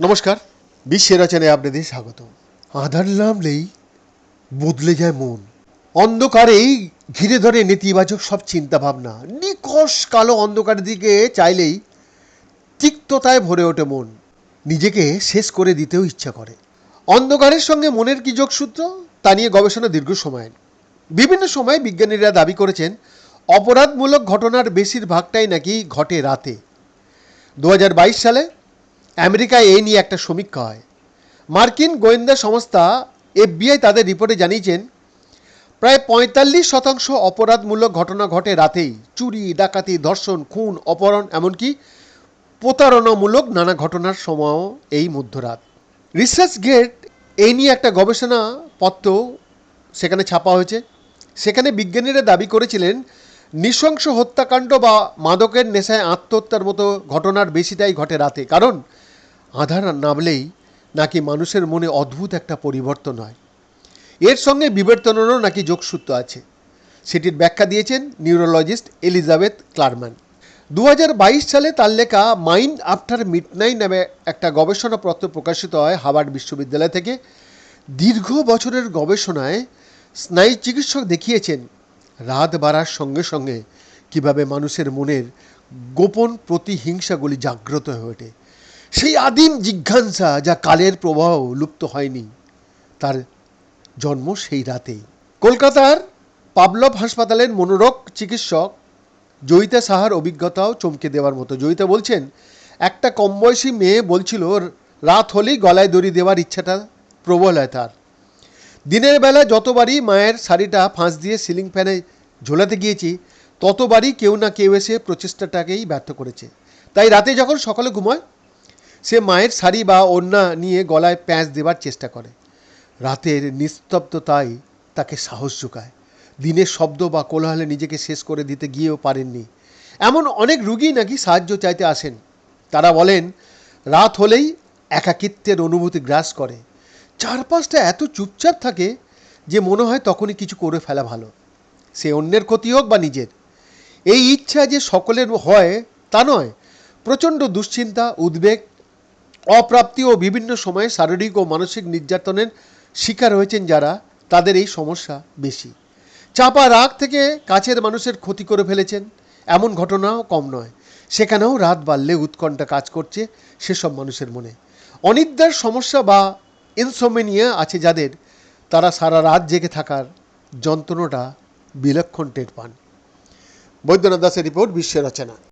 নমস্কার, বিশ্বের রচনায় আপনাদের স্বাগত। আধার নামলেই বদলে যায় মন। অন্ধকারেই ঘিরে ধরে নেতিবাচক সব চিন্তা ভাবনা নিকষ কালো অন্ধকারের দিকে চাইলেই তিক্ততায় ভরে ওঠে মন। নিজেকে শেষ করে দিতেও ইচ্ছা করে। অন্ধকারের সঙ্গে মনের কি যোগসূত্র? তা নিয়ে গবেষণা দীর্ঘ সময়ের। বিভিন্ন সময় বিজ্ঞানীরা দাবি করেছেন অপরাধমূলক ঘটনার বেশিরভাগটাই নাকি ঘটে রাতে। দু হাজার বাইশ সালে আমেরিকায় এই নিয়ে একটা সমীক্ষা হয়। মার্কিন গোয়েন্দা সংস্থা এফবিআই তাদের রিপোর্টে জানিয়েছেন, প্রায় পঁয়তাল্লিশ শতাংশ অপরাধমূলক ঘটনা ঘটে রাতেই। চুরি, ডাকাতি, ধর্ষণ, খুন, অপহরণ, এমনকি প্রতারণামূলক নানা ঘটনার সময়ও এই মধ্যরাত। রিসার্চ গেট এই নিয়ে একটা গবেষণা পত্র সেখানে ছাপা হয়েছে। সেখানে বিজ্ঞানীরা দাবি করেছিলেন নৃশংস হত্যাকাণ্ড বা মাদকের নেশায় আত্মহত্যার মতো ঘটনার বেশিটাই ঘটে রাতে। কারণ, আধার নামলেই নাকি মানুষের মনে অদ্ভুত একটা পরিবর্তন হয়। এর সঙ্গে বিবর্তনেরও নাকি যোগসূত্র আছে। সেটির ব্যাখ্যা দিয়েছেন নিউরোলজিস্ট এলিজাবেথ ক্লারম্যান। দু হাজার বাইশ সালে তার লেখা মাইন্ড আফটার মিডনাইট নামে একটা গবেষণাপত্র প্রকাশিত হয় হার্ভার্ড বিশ্ববিদ্যালয় থেকে। দীর্ঘ বছরের গবেষণায় স্নায়ু চিকিৎসক দেখিয়েছেন রাত বাড়ার সঙ্গে সঙ্গে কীভাবে মানুষের মনের গোপন প্রতিহিংসাগুলি জাগ্রত হয়ে ওঠে। সেই আদিম জিজ্ঞাসা যা কালের প্রবাহ লুপ্ত হয়নি, তার জন্ম সেই রাতেই। কলকাতার পাবলভ হাসপাতালের মনোরোগ চিকিৎসক জয়িতা সাহার অভিজ্ঞতাও চমকে দেওয়ার মতো। জয়িতা বলছেন, একটা কম বয়সী মেয়ে বলছিল, রাত হলেই গলায় দড়ি দেওয়ার ইচ্ছাটা প্রবল হয় তার। দিনের বেলা যতবারই মায়ের শাড়িটা ফাঁস দিয়ে সিলিং ফ্যানে ঝোলাতে গিয়েছি, ততবারই কেউ না কেউ এসে প্রচেষ্টাটাকেই ব্যর্থ করেছে। তাই রাতে যখন সকালে ঘুমায়, সে মায়ের শাড়ি বা ওড়না নিয়ে গলায় প্যাঁচ দেবার চেষ্টা করে। রাতের নিস্তব্ধতাই তাকে সাহস যোগায় দিনের শব্দ বা কোলাহলে নিজেকে শেষ করে দিতে গিয়েও পারেননি। এমন অনেক রুগী নাকি সাহায্য চাইতে আসেন। তারা বলেন, রাত হলেই একাকিত্বের অনুভূতি গ্রাস করে। চারপাশটা এত চুপচাপ থাকে যে মনে হয় তখনই কিছু করে ফেলা ভালো। সে অন্যের ক্ষতি হোক বা নিজের। এই ইচ্ছা যে সকলের হয় তা নয়, প্রচণ্ড দুশ্চিন্তা, উদ্বেগ, অপ্রাপ্তি ও বিভিন্ন সময়ে শারীরিক ও মানসিক নির্যাতনের শিকার হয়েছেন যারা, তাদের এই সমস্যা বেশি। চাপা রাগ থেকে কাছের মানুষের ক্ষতি করে ফেলেছেন, এমন ঘটনাও কম নয়। সেখানেও রাত বাড়লে উৎকণ্ঠা কাজ করছে সেসব মানুষের মনে। অনিদ্রার সমস্যা বা ইনসোমেনিয়া আছে যাদের, তারা সারা রাত জেগে থাকার যন্ত্রণাটা বিলক্ষণ টের পান। বৈদ্যনাথ দাসের রিপোর্ট বিশ্ব রচনা।